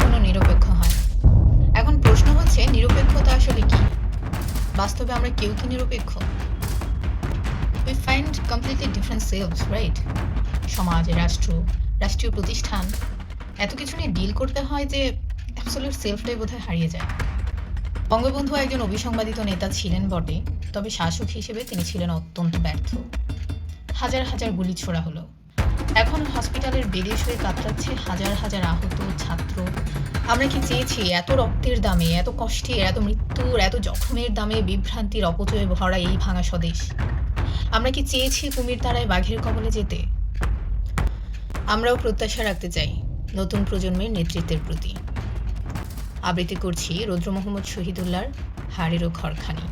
কখনো নিরপেক্ষ হয়। এখন প্রশ্ন হচ্ছে, নিরপেক্ষতা আসলে কি? বাস্তবে আমরা কেউ কি নিরপেক্ষ? We find completely different cells right সমাজ, রাষ্ট্র, রাষ্ট্রীয় প্রতিষ্ঠান, এত কিছু নিয়ে ডিল করতে হয় যে অ্যাবসোলিউট সেলফটাই বোধহয় হারিয়ে যায়। বঙ্গবন্ধু একজন অভিসংবাদিত নেতা ছিলেন বটে, তবে শাসক হিসেবে তিনি ছিলেন অত্যন্ত ব্যর্থ। হাজার হাজার গুলি ছোড়া হলো। এখন হসপিটালের বেডে শুয়ে কাতরাচ্ছে হাজার হাজার আহত ছাত্র আমরা কি চেয়েছি এত রক্তের দামে, এত কষ্টের, এত মৃত্যুর, এত জখমের দামে বিভ্রান্তির অপচয়ে ভরা এই ভাঙা স্বদেশ? আমরা কি চেয়েছি কুমির তারায় বাঘের কবলে যেতে? আমরাও প্রত্যাশা রাখতে চাই নতুন প্রজন্মের নেতৃত্বের প্রতি। আবৃত্তি করছি রৌদ্র মোহাম্মদ শহীদুল্লাহর হাড়েরও খড়খানি